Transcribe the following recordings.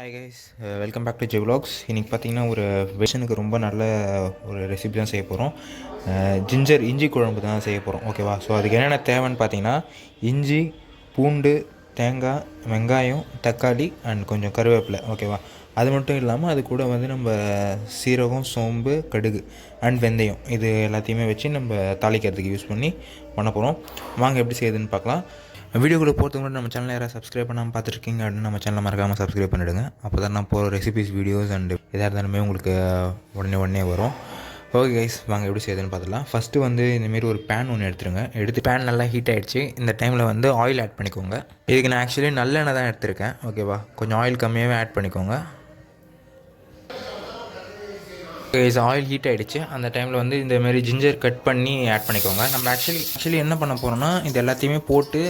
Hi guys welcome uh, back to J vlogs இன்றைக்கி பார்த்தீங்கன்னா ஒரு வெஷனுக்கு ரொம்ப நல்ல ஒரு ரெசிபி தான் செய்ய போகிறோம் ஜிஞ்சர் uh, இஞ்சி குழம்பு தான் செய்ய போகிறோம் ஓகேவா ஸோ அதுக்கு என்னென்ன தேவைன்னு பார்த்தீங்கன்னா இஞ்சி பூண்டு தேங்காய் வெங்காயம் தக்காளி அண்ட் கொஞ்சம் கருவேப்பிலை ஓகேவா அது மட்டும் இல்லாமல் அது கூட வந்து நம்ம சீரகம் சோம்பு கடுகு அண்ட் வெந்தயம் இது எல்லாத்தையுமே வச்சு நம்ம தாளிக்கிறதுக்கு யூஸ் பண்ணி பண்ண போகிறோம் வாங்க எப்படி செய்யுதுன்னு பார்க்கலாம் வீடியோக்குள்ளே போகிறதுக்கு முன்னாடி நம்ம சேனல் யாராவது சப்ஸ்கிரைப் பண்ணாமல் பார்த்துருக்கீங்க அப்படின்னு நம்ம சேனலை மறக்காமல் சப்ஸ்கிரைப் பண்ணிவிடுங்க அப்போ தான் நான் போகிற ரெசிபிஸ் வீடியோஸ் அண்டு எதாக இருந்தாலுமே உங்களுக்கு உடனே உடனே வரும். ஓகே கைஸ் வாங்க எப்படி செய்யுதுன்னு பார்த்துலாம் ஃபஸ்ட்டு வந்து இந்தமாரி ஒரு பேன் ஒன்று எடுத்துருங்க. எடுத்து பேன் நல்லா ஹீட் ஆகிடுச்சு இந்த டைமில் வந்து ஆயில் ஆட் பண்ணிக்கோங்க. இதுக்கு நான் ஆக்சுவலி நல்லெண்ணெய் தான் எடுத்திருக்கேன். ஓகேவா கொஞ்சம் ஆயில் கம்மியாகவே ஆட் பண்ணிக்கோங்க. இஸ் ஆயில் ஹீட் ஆகிடுச்சு அந்த டைமில் வந்து இந்த மாதிரி ஜிஞ்சர் கட் பண்ணி ஆட் பண்ணிக்கோங்க. நம்ம ஆக்சுவலி ஆக்சுவலி என்ன பண்ண போகிறோம்னா இது எல்லாத்தையுமே போட்டு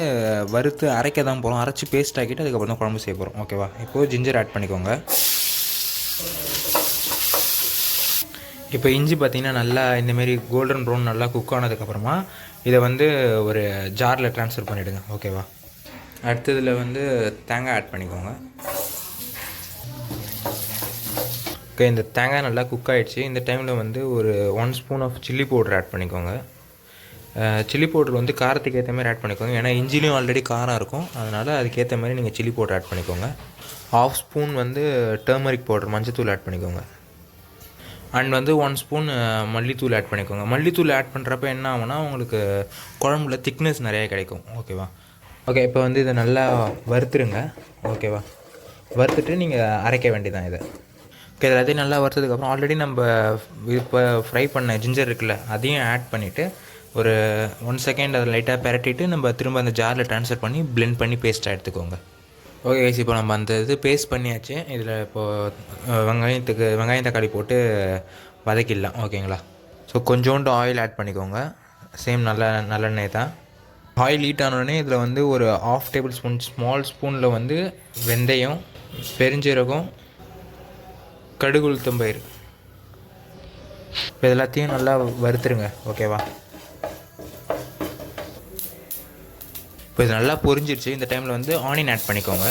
வறுத்து அரைக்க தான் போகிறோம் அரைச்சி பேஸ்ட் ஆக்கிட்டு அதுக்கப்புறம் தான் குழம்பு செய்ய போகிறோம் ஓகேவா இப்போது ஜிஞ்சர் ஆட் பண்ணிக்கோங்க. இப்போ இஞ்சி பார்த்தீங்கன்னா நல்லா இந்தமாரி கோல்டன் ப்ரௌன் நல்லா குக் ஆனதுக்கப்புறமா இதை வந்து ஒரு ஜாரில் ட்ரான்ஸ்ஃபர் பண்ணிவிடுங்க ஓகேவா அடுத்ததில் வந்து தேங்காய் ஆட் பண்ணிக்கோங்க. ஓகே இந்த தேங்காய் நல்லா குக் ஆகிடுச்சு இந்த டைமில் வந்து ஒரு one spoon of chilli powder add பண்ணிக்கோங்க. சில்லி பவுடர் வந்து காரத்துக்கு ஏற்ற மாதிரி ஆட் பண்ணிக்கோங்க. ஏன்னா இஞ்சிலையும் ஆல்ரெடி காரம் இருக்கும். அதனால் அதுக்கேற்ற மாதிரி நீங்கள் சில்லி பவுடர் ஆட் பண்ணிக்கோங்க. ஆஃப் ஸ்பூன் வந்து டர்மரிக் பவுடர் மஞ்சத்தூள் ஆட் பண்ணிக்கோங்க. அண்ட் வந்து ஒன் ஸ்பூன் மல்லித்தூள் ஆட் பண்ணிக்கோங்க. மல்லித்தூள் ஆட் பண்ணுறப்ப என்ன ஆகும்னா உங்களுக்கு குழம்புல திக்னஸ் நிறைய கிடைக்கும். ஓகேவா ஓகே இப்போ வந்து இதை நல்லா வறுத்துருங்க. ஓகேவா வறுத்துட்டு நீங்கள் அரைக்க வேண்டியதான் இதை. இது எல்லாத்தையும் நல்லா வறுத்ததுக்கப்புறம் ஆல்ரெடி நம்ம இப்போ ஃப்ரை பண்ண ஜிஞ்சர் இருக்குல்ல அதையும் ஆட் பண்ணிவிட்டு ஒரு ஒன் செகண்ட் அதை லைட்டாக பரட்டிட்டு நம்ம திரும்ப அந்த ஜாரில் ட்ரான்ஸ்ஃபர் பண்ணி பிளெண்ட் பண்ணி பேஸ்ட்டாக எடுத்துக்கோங்க. ஓகே கைஸ் இப்போ நம்ம அந்த இது பேஸ்ட் பண்ணியாச்சு. இதில் இப்போது வெங்காயத்துக்கு வெங்காயம் தக்காளி போட்டு வதக்கிடலாம். ஓகேங்களா ஸோ கொஞ்சோண்டு ஆயில் ஆட் பண்ணிக்கோங்க. சேம் நல்ல நல்லெண்ணெய் தான். ஆயில் ஹீட் ஆனோடனே இதில் வந்து ஒரு ஆஃப் டேபிள் ஸ்பூன் ஸ்மால் ஸ்பூனில் வந்து வெந்தயம் பெருஞ்சீரகம் கடுகு உளுத்தம்பயிர் இப்போ எல்லாத்தையும் நல்லா வறுத்துருங்க ஓகேவா? இப்போ இது நல்லா பொரிஞ்சிருச்சு. இந்த டைமில் வந்து ஆனியன் ஆட் பண்ணிக்கோங்க.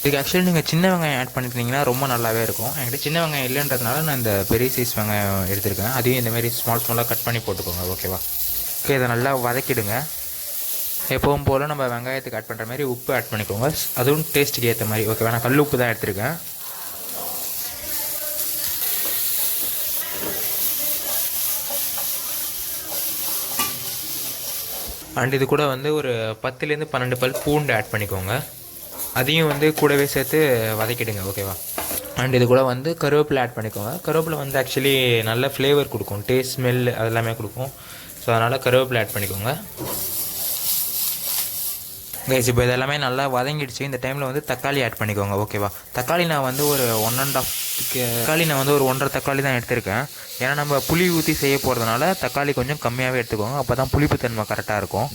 இதுக்கு ஆக்சுவலி நீங்கள் சின்ன வெங்காயம் ஆட் பண்ணிட்டீங்கன்னா ரொம்ப நல்லாவே இருக்கும். என்கிட்ட சின்ன வெங்காயம் இல்லைன்றதுனால நான் இந்த பெரிய சைஸ் வெங்காயம் எடுத்திருக்கேன். அதையும் இந்தமாரி ஸ்மால் ஸ்மாலாக கட் பண்ணி போட்டுக்கோங்க ஓகேவா? ஓகே இதை நல்லா வதக்கிடுங்க. எப்பவும் போல் நம்ம வெங்காயத்துக்கு ஆட் பண்ணுற மாதிரி உப்பு ஆட் பண்ணிக்கோங்க. அதுவும் டேஸ்ட்டுக்கு ஏற்ற மாதிரி ஓகேவா? நான் கல் உப்பு தான் எடுத்திருக்கேன். அண்ட் இது கூட வந்து ஒரு பத்துலேருந்து பன்னெண்டு பல் பூண்டு ஆட் பண்ணிக்கோங்க. அதையும் வந்து கூடவே சேர்த்து வதக்கிடுங்க ஓகேவா அண்ட் இது கூட வந்து கருவேப்பிலை ஆட் பண்ணிக்கோங்க. கருவேப்பிலை வந்து ஆக்சுவலி நல்ல ஃப்ளேவர் கொடுக்கும். டேஸ்ட் ஸ்மெல் அதெல்லாமே கொடுக்கும். ஸோ அதனால் கருவேப்பிலை ஆட் பண்ணிக்கோங்க. கைஸ் இப்போ இதெல்லாமே நல்லா வதங்கிடுச்சு. இந்த டைமில் வந்து தக்காளி ஆட் பண்ணிக்கோங்க ஓகேவா தக்காளி நான் வந்து ஒரு ஒன் அண்ட் ஆஃப் தக்காளி நான் வந்து ஒரு ஒன்றரை தக்காளி தான் எடுத்திருக்கேன். ஏன்னா நம்ம புளி ஊற்றி செய்ய போகிறதுனால தக்காளி கொஞ்சம் கம்மியாகவே எடுத்துக்கோங்க. அப்போ தான் புளிப்புத்தன்மை கரெக்டாக இருக்கும்.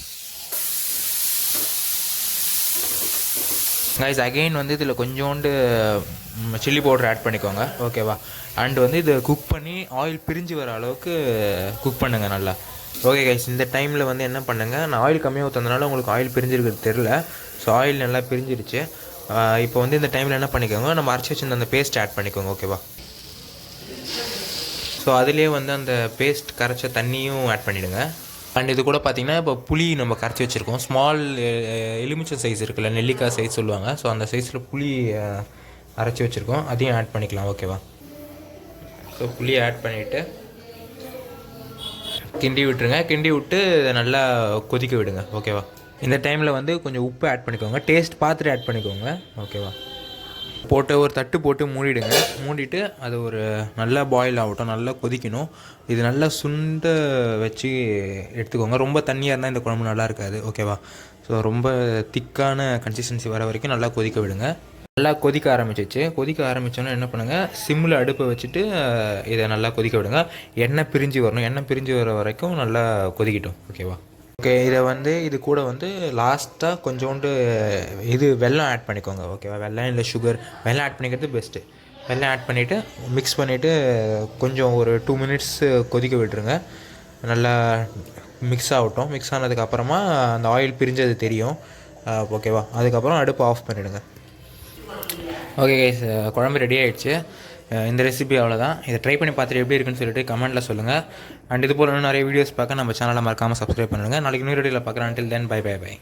கைஸ் அகெயின் வந்து இதில் கொஞ்சோண்டு சில்லி பவுடர் ஆட் பண்ணிக்கோங்க ஓகேவா அண்ட் வந்து இதை குக் பண்ணி ஆயில் பிரிஞ்சு வர அளவுக்கு குக் பண்ணுங்கள் நல்லா. ஓகே கைஸ் இந்த டைமில் வந்து என்ன பண்ணுங்கள் நான் ஆயில் கம்மியாக ஊற்றுறதுனால உங்களுக்கு ஆயில் பிரிஞ்சிருக்கிறது தெரில ஸோ ஆயில் நல்லா பிரிஞ்சிருச்சு. இப்போ வந்து இந்த டைமில் என்ன பண்ணிக்கோங்க? நம்ம அரைச்சி வச்சிருந்த அந்த பேஸ்ட் ஆட் பண்ணிக்கோங்க ஓகேவா ஸோ அதுலேயே வந்து அந்த பேஸ்ட் கரைச்ச தண்ணியும் ஆட் பண்ணிவிடுங்க அண்ட் இது கூட பார்த்தீங்கன்னா இப்போ புளி நம்ம கரைச்சி வச்சுருக்கோம். ஸ்மால் எலுமிச்சம் சைஸ் இருக்குல்ல நெல்லிக்காய் சைஸ் சொல்லுவாங்க. ஸோ அந்த சைஸில் புளி அரைச்சி வச்சுருக்கோம். அதையும் ஆட் பண்ணிக்கலாம் ஓகேவா ஸோ புளியை ஆட் பண்ணிவிட்டு கிண்டி விட்டுருங்க. கிண்டி விட்டு நல்லா கொதிக்க விடுங்க. ஓகேவா இந்த டைமில் வந்து கொஞ்சம் உப்பு ஆட் பண்ணிக்கோங்க. டேஸ்ட் பார்த்துட்டு ஆட் பண்ணிக்கோங்க. ஓகேவா போட்டு ஒரு தட்டு போட்டு மூடிடுங்க. மூடிட்டு அது ஒரு நல்லா பாயில் ஆகட்டும். நல்லா கொதிக்கணும். இது நல்லா சுண்ட வச்சு எடுத்துக்கோங்க. ரொம்ப தண்ணியாக இருந்தால் இந்த குழம்பு நல்லா இருக்காது. ஓகேவா ஸோ ரொம்ப திக்கான கன்சிஸ்டன்சி வர வரைக்கும் நல்லா கொதிக்க விடுங்க. நல்லா கொதிக்க ஆரம்பிச்சிச்சு. கொதிக்க ஆரம்பித்தோன்னே என்ன பண்ணுங்கள் சிம்மில் அடுப்பை வச்சுட்டு இதை நல்லா கொதிக்க விடுங்க. எண்ணெய் பிரிஞ்சு வரணும். எண்ணெய் பிரிஞ்சு வர வரைக்கும் நல்லா கொதிக்கட்டும். ஓகேவா ஓகே இதை வந்து இது கூட வந்து லாஸ்ட்டாக கொஞ்சோண்டு இது வெள்ளம் ஆட் பண்ணிக்கோங்க. ஓகேவா வெள்ளம் இல்லை சுகர் வெள்ளம் ஆட் பண்ணிக்கிறது பெஸ்ட்டு வெள்ளம் ஆட் பண்ணிவிட்டு மிக்ஸ் பண்ணிவிட்டு கொஞ்சம் ஒரு டூ மினிட்ஸ் கொதிக்க விட்டுருங்க. நல்லா மிக்ஸ் ஆகட்டும். மிக்ஸ் ஆனதுக்கப்புறமா அந்த ஆயில் பிரிஞ்சது தெரியும். ஓகேவா அதுக்கப்புறம் அடுப்பு ஆஃப் பண்ணிவிடுங்க ஓகே கைஸ் uh, குழம்பு ரெடி ஆகிடுச்சு uh, இந்த ரெசிபி அவ்வளோதான் இதை ட்ரை பண்ணி பார்த்துட்டு எப்படி இருக்குன்னு சொல்லிட்டு கமெண்ட்டில் சொல்லுங்கள் அண்ட் இது போல் இன்னும் நிறைய வீடியோஸ் பார்க்க நம்ம சேனலை மறக்காமல் சப்ஸ்கிரைப் பண்ணுங்கள் நாளைக்கு இன்னொரு வீடியோவில் பார்க்குறேன். Until then bye bye bye